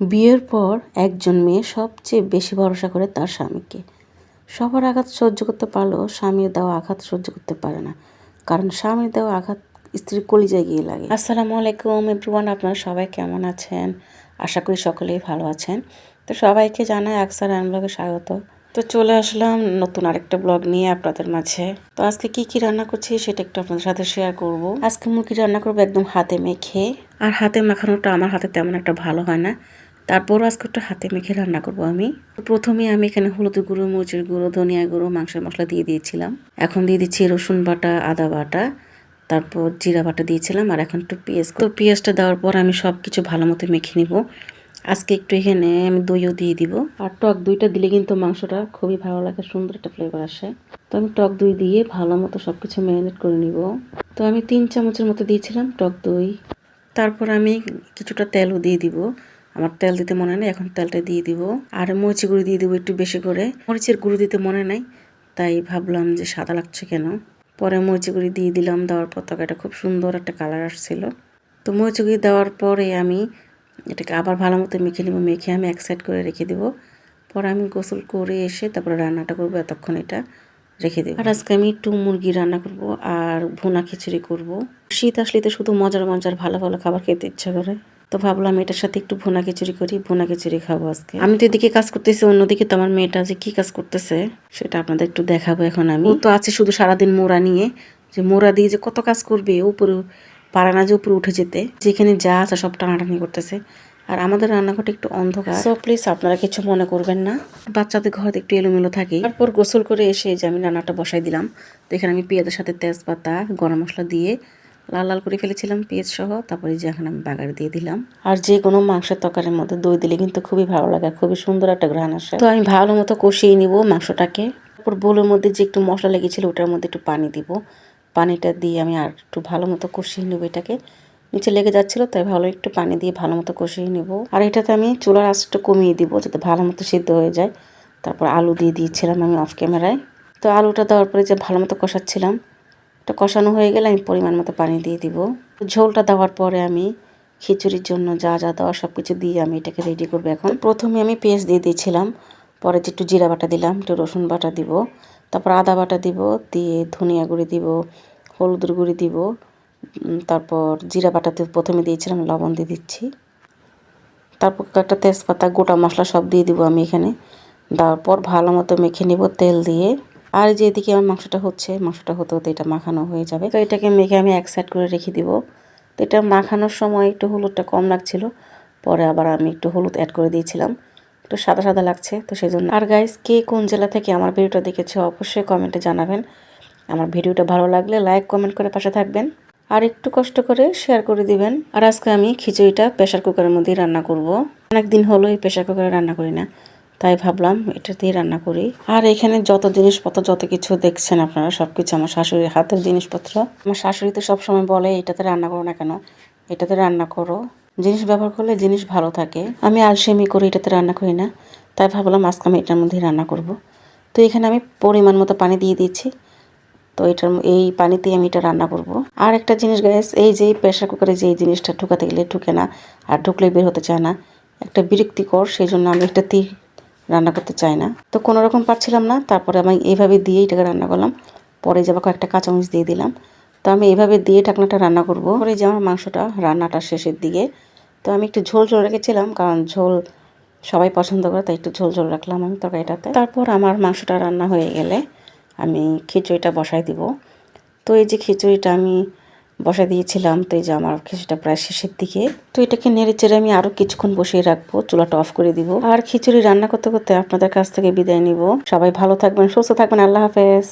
বিয়ের পর একজন মেয়ে সবচেয়ে বেশি ভরসা করে তার স্বামীকে। সবার আঘাত সহ্য করতে পারলেও স্বামীর দেওয়া আঘাত সহ্য করতে পারে না কারণ স্বামীর দেওয়া আঘাত স্ত্রীর কলিজায় গিয়ে লাগে। আসসালামু আলাইকুম এভরিওয়ান আপনারা সবাই কেমন আছেন? আশা করি সকলেই ভালো আছেন। তো সবাইকে জানাই আকসার ব্লগে স্বাগত। তো চলে আসলাম নতুন আরেকটা ব্লগ নিয়ে আপনাদের মাঝে। তো আজকে কি কি রান্না করছি সেটা একটু আপনাদের সাথে শেয়ার করব। আজকে মুরগি রান্না করব একদম হাতে মেখে। আর হাতে মাখানোটা আমার হাতে তেমন একটা ভালো হয় না। তারপরও আজকে একটু হাতে মেখে রান্না করব আমি। প্রথমে আমি এখানে হলুদ গুঁড়ো, মরিচের গুঁড়ো, ধনিয়া গুঁড়ো, মাংসের মশলা দিয়ে দিয়েছিলাম। এখন দিয়ে দিচ্ছি রসুন বাটা, আদা বাটা, তারপর জিরা বাটা দিয়েছিলাম, আর এখন একটু পেঁয়াজ তো পেঁয়াজটা দেওয়ার পর আমি সব কিছু ভালো মতো মেখে নিব। আজকে একটু এখানে আমি দইও দিয়ে দিব। আর টক দইটা দিলে কিন্তু মাংসটা খুবই ভালো লাগে, সুন্দর একটা ফ্লেভার আসে। তো আমি টক দই দিয়ে ভালো মতো সব কিছু ম্যারিনেট করে নিব। তো আমি তিন চামচের মতো দিয়েছিলাম টক দই। তারপর আমি কিছুটা তেলও দিয়ে দিব। আমার তেল দিতে মনে নেই, এখন তেলটা দিয়ে দিব। আর মরিচি গুঁড়ো দিয়ে দিব একটু বেশি করে। মরিচের গুঁড়ো দিতে মনে নাই, তাই ভাবলাম যে সাদা লাগছে কেন? পরে মরিচি গুঁড়ি দিয়ে দিলাম, দেওয়ার পর তরকারিটা খুব সুন্দর একটা কালার আসছিল। তো মরিচি গুঁড়ি দেওয়ার পরে আমি এটাকে আবার ভালো মতো মেখে নেব, মেখে আমি এক সাইড করে রেখে দেবো। পরে আমি গোসল করে এসে তারপরে রান্নাটা করব, এতক্ষণ এটা রেখে দেবো। আর আজকে আমি একটু মুরগি রান্না করব আর ভুনা খিচুড়ি করব। শীত আসলে তো শুধু মজার মজার ভালো ভালো খাবার খেতে ইচ্ছা করে। তো ভাবলাম এটার সাথে একটু ভুনা খিচুড়ি করি ভুনা খিচুড়ি খাব আজকে। আমি তো এদিকে কাজ করতেছি অন্যদিকে তো আমার মেয়েটা যে কি কাজ করতেছে সেটা আপনাদের একটু দেখাবো এখন আমি। ও তো আছে শুধু সারাদিন মোড়া নিয়ে যে মোড়া দিয়ে যে কত কাজ করবে উপরে পারা না যে উপরে উঠে যেতে। যেখানে যা আছে সব টানাটানি করতেছে। আর আমাদের রান্নাঘরটা একটু অন্ধকার। সো প্লিজ আপনারা কিছু মনে করবেন না। বাচ্চাদের ঘর একটু এলোমেলো থাকে। তারপর গোসল করে এসে যে আমি রান্নাটা বসাই দিলাম। তো এখানে আমি পেঁয়াজের সাথে তেজপাতা গরম মশলা দিয়ে লাল লাল করে ফেলেছিলাম, পেঁয়াজ সহ, তারপরে যে আমি বাগার দিয়ে দিলাম। আর যে কোনো মাংসের তরকারির মধ্যে দই দিলে কিন্তু খুবই ভালো লাগে, খুবই সুন্দর একটা ঘ্রাণ আসে। তো আমি ভালো মতো কষিয়ে নিব মাংসটাকে। তারপর বোলের মধ্যে যে একটু মশলা লেগেছিল, ওটার মধ্যে একটু পানি দিব। পানিটা দিয়ে আমি আর একটু ভালো মতো কষিয়ে নেব এটাকে। নিচে লেগে যাচ্ছিল, তাই ভালো একটু পানি দিয়ে ভালো মতো কষিয়ে নেব। আর এটাতে আমি চুলার আঁচটা কমিয়ে দিব, যাতে ভালো মতো সিদ্ধ হয়ে যায়। তারপর আলু দিয়ে দিয়েছিলাম আমি অফ ক্যামেরায়। তো আলুটা দেওয়ার পরে যে ভালো মতো কষাচ্ছিলাম এটা কষানো হয়ে গেলে আমি পরিমাণ মতো পানি দিয়ে দিব। ঝোলটা দেওয়ার পরে আমি খিচুড়ির জন্য যা যা দেওয়া সব কিছু দিয়ে আমি এটাকে রেডি করব এখন। প্রথমে আমি পেঁয়াজ দিয়ে দিয়েছিলাম, পরে যে একটু জিরা বাটা দিলাম, একটু রসুন বাটা দিব, তারপর আদা বাটা দিব, দিয়ে ধনিয়া গুঁড়ি দিব, হলুদের গুঁড়ি দিব তারপর জিরা বাটাতে প্রথমে দিয়েছিলাম, লবণ দিয়ে দিচ্ছি। তারপর একটা তেজপাতা, গোটা মশলা সব দিয়ে দিব আমি এখানে। দেওয়ার পর ভালো মতো মেখে নিব তেল দিয়ে। আর যে এদিকে আমার মাংসটা হচ্ছে, মাংসটা হতে হতে এটা মাখানো হয়ে যাবে। তো এটাকে মেখে আমি এক সাইড করে রেখে দিব। তো এটা মাখানোর সময় একটু হলুদটা কম লাগছিল, পরে আবার আমি একটু হলুদ অ্যাড করে দিয়েছিলাম। একটু সাদা সাদা লাগছে, তো সেই জন্য আর গাইস কে কোন জেলা থেকে আমার ভিডিওটা দেখেছে, অবশ্যই কমেন্টে জানাবেন। আমার ভিডিওটা ভালো লাগলে লাইক কমেন্ট করে পাশে থাকবেন। আর একটু কষ্ট করে শেয়ার করে দিবেন। আর আজকে আমি খিচুড়িটা প্রেশার কুকারের মধ্যেই রান্না করব। অনেক দিন হলো এই প্রেশার কুকারে রান্না করি না। তাই ভাবলাম এটাতেই রান্না করি। আর এখানে যত জিনিসপত্র, যত কিছু দেখছেন আপনারা সব কিছু আমার শাশুড়ির হাতের জিনিসপত্র। আমার শাশুড়ি তো সবসময় বলে, এটাতে রান্না করো না কেন? এটাতে রান্না করো। জিনিস ব্যবহার করলে জিনিস ভালো থাকে। আমি আলসেমি করে এটাতে রান্না করি না। তাই ভাবলাম, আজকে আমি এটার মধ্যেই রান্না করব। তো এখানে আমি পরিমাণ মতো পানি দিয়ে দিচ্ছি তো এটার এই পানিতেই আমি এটা রান্না করব। আর একটা জিনিস গ্যাস এই যে প্রেশার কুকারে যে জিনিসটা ঢুকাতে গেলে ঢুকে না, আর ঢুকলে বের হতে চায় না, একটা বিরক্তিকর, সেই জন্য আমি এটাতেই রান্না করতে চাই না। তো কোনো রকম পারছিলাম না, তারপরে আমি এইভাবে দিয়ে এটাকে রান্না করলাম। পরে যাবার কয়েকটা কাঁচামরিচ দিয়ে দিলাম। তো আমি এইভাবে দিয়ে ঢাকনাটা রান্না করব। পরে যে আমার মাংসটা রান্নাটা শেষের দিকে, তো আমি একটু ঝোল ঝোল রেখেছিলাম, কারণ ঝোল সবাই পছন্দ করে, তাই একটু ঝোল ঝোল রাখলাম আমি তরকারিটাতে। তারপর আমার মাংসটা রান্না হয়ে গেলে আমি খিচুড়িটা বসাই দিব। তো এই যে খিচুড়িটা আমি বসাই দিয়েছিলাম, তো এই যে আমার খিচুড়িটা প্রায় শেষের দিকে। তো এটাকে নেড়ে চেড়ে আমি আরও কিছুক্ষণ বসিয়ে রাখব, চুলাটা অফ করে দিব। আর খিচুড়ি রান্না করতে করতে আপনাদের কাছ থেকে বিদায় নিব। সবাই ভালো থাকবেন, সুস্থ থাকবেন, আল্লাহ হাফেজ।